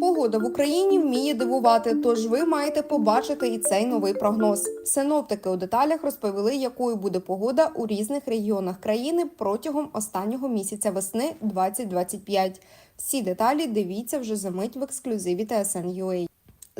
Погода в Україні вміє дивувати, тож ви маєте побачити і цей новий прогноз. Синоптики у деталях розповіли, якою буде погода у різних регіонах країни протягом останнього місяця весни 2025. Всі деталі дивіться вже за мить в ексклюзиві TSN.ua.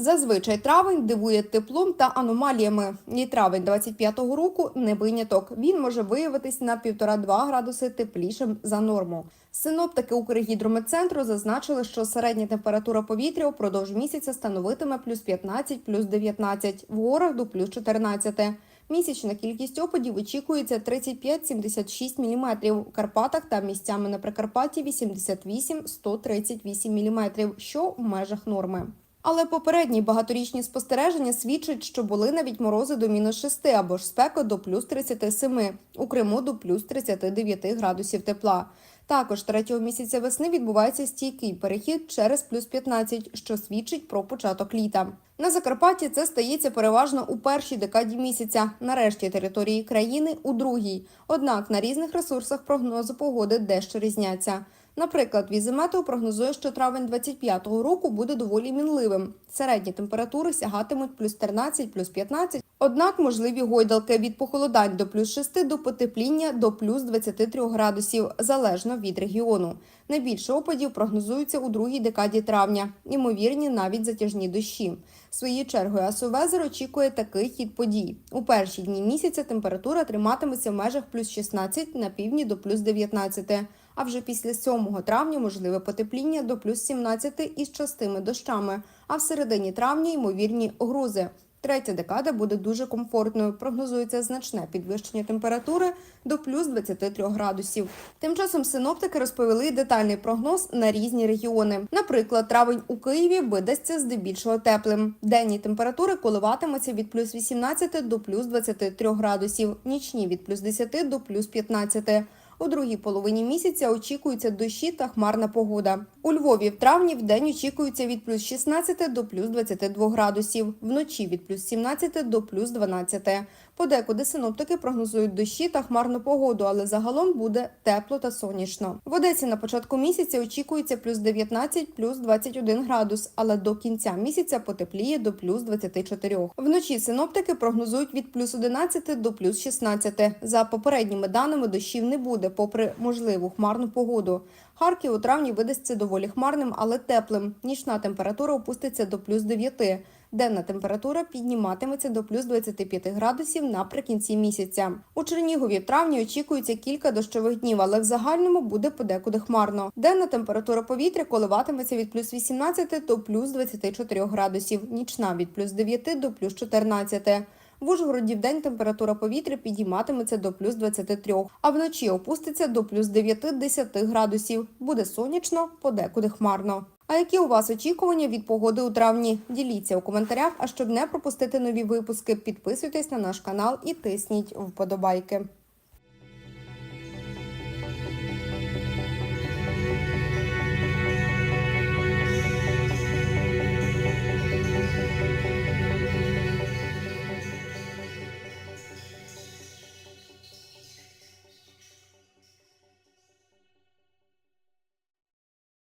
Зазвичай травень дивує теплом та аномаліями. І травень 25-го року не виняток. Він може виявитись на 1,5-2 градуси теплішим за норму. Синоптики Укргідрометцентру зазначили, що середня температура повітря упродовж місяця становитиме плюс 15, плюс 19, в горах до плюс 14. Місячна кількість опадів очікується 35-76 мм, у Карпатах та місцями на Прикарпатті 88-138 мм, що в межах норми. Але попередні багаторічні спостереження свідчать, що були навіть морози до мінус 6 або ж спека до плюс 37, у Криму до плюс 39 градусів тепла. Також третього місяця весни відбувається стійкий перехід через плюс 15, що свідчить про початок літа. На Закарпатті це стається переважно у першій декаді місяця, на решті території країни у другій. Однак на різних ресурсах прогнозу погоди дещо різняться. Наприклад, Візиметео прогнозує, що травень 25-го року буде доволі мінливим. Середні температури сягатимуть плюс 13, плюс 15. Однак можливі гойдалки від похолодань до плюс 6 до потепління до плюс 23 градусів, залежно від регіону. Найбільше опадів прогнозується у другій декаді травня, ймовірні навіть затяжні дощі. Своєю чергою Асувезер очікує такий хід подій. У перші дні місяця температура триматиметься в межах плюс 16 на півдні до плюс 19. А вже після 7 травня можливе потепління до плюс 17 із частими дощами. А в середині травня ймовірні грози. Третя декада буде дуже комфортною. Прогнозується значне підвищення температури до плюс 23 градусів. Тим часом синоптики розповіли детальний прогноз на різні регіони. Наприклад, травень у Києві видасться здебільшого теплим. Денні температури коливатимуться від плюс 18 до плюс 23 градусів, нічні від плюс 10 до плюс 15. У другій половині місяця очікуються дощі та хмарна погода. У Львові в травні в день очікується від плюс 16 до плюс 22 градусів, вночі від плюс 17 до плюс 12. Подекуди синоптики прогнозують дощі та хмарну погоду, але загалом буде тепло та сонячно. В Одесі на початку місяця очікується плюс 19, плюс 21 градус, але до кінця місяця потепліє до плюс 24. Вночі синоптики прогнозують від плюс 11 до плюс 16. За попередніми даними дощів не буде, попри можливу хмарну погоду. Харків у травні видасться доволі хмарним, але теплим. Нічна температура опуститься до плюс 9. Денна температура підніматиметься до плюс 25 градусів наприкінці місяця. У Чернігові в травні очікується кілька дощових днів, але в загальному буде подекуди хмарно. Денна температура повітря коливатиметься від плюс 18 до плюс 24 градусів, нічна від плюс 9 до плюс 14. В Ужгороді в день температура повітря підійматиметься до плюс 23, а вночі опуститься до плюс 9-10 градусів. Буде сонячно, подекуди хмарно. А які у вас очікування від погоди у травні? Діліться у коментарях. А щоб не пропустити нові випуски, підписуйтесь на наш канал і тисніть вподобайки.